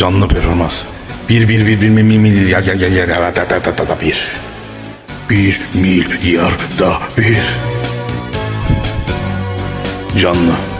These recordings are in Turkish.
Canlı performans. Bir bir bir bir mi mi mi gel gel gel gel gel da da da da da bir. Bir milyar da bir. Canlı.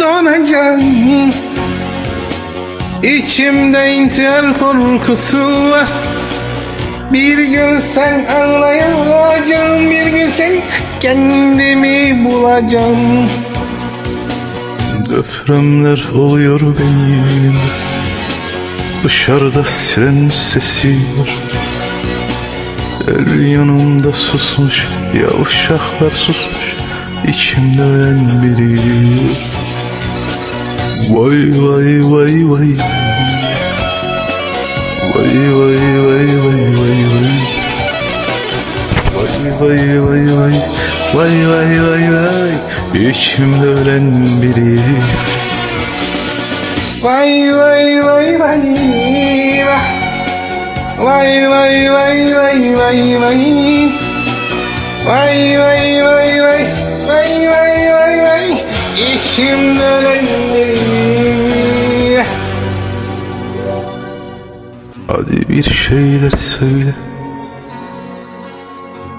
donacağım İçimde intihar korkusu var. Bir gün sen ağlayacağım Bir gün sen kendimi bulacağım. Depremler oluyor benim. Dışarıda siren sesi var. Her yanımda susmuş Yavşaklar susmuş. İçimde ölen biri Vay vay vay vay Vay vay vay vay vay vay Vay vay vay vay Vay vay vay vay İçimde ölen biri Vay vay vay vay Vay vay vay vay vay vay Vay vay vay vay Vay İçimde Hadi bir şeyler söyle.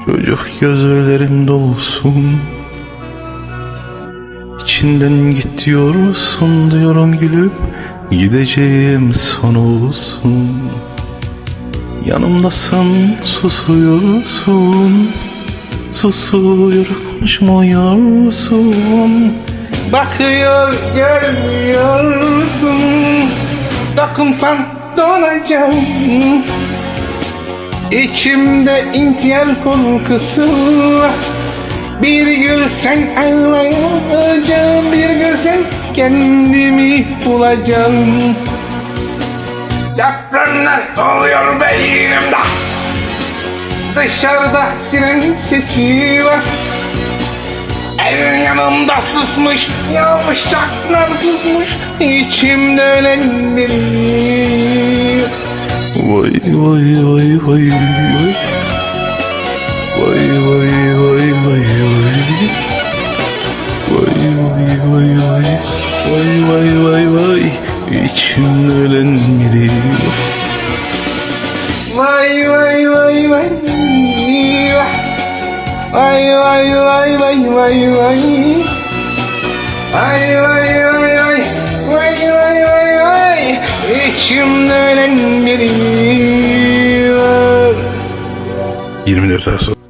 Çocuk gözlerin dolsun. İçinden git diyorsun diyorum gülüp Gideceğim son olsun. Yanımdasın susuyorsun. Susuyor konuşmuyorsun Bakıyor görmüyorsun. Dokunsan donacağım İçimde intihar korkusu. Bir gün sen ağlayacağım Bir gün sen kendimi bulacağım. Depremler oluyor beynimde. Dışarıda siren sesi var El yanımda susmuş Yavşaklar susmuş İçimde ölen biri Vay vay vay vay vay Vay vay vay vay vay Vay vay vay vay Vay vay vay vay İçimde ölen biri Vay vay vay vay Vay vay vay vay vay. Vay Vay vay. Vay vay Vay vay. Vay vay İçimde ölen biri var 24 Ağustos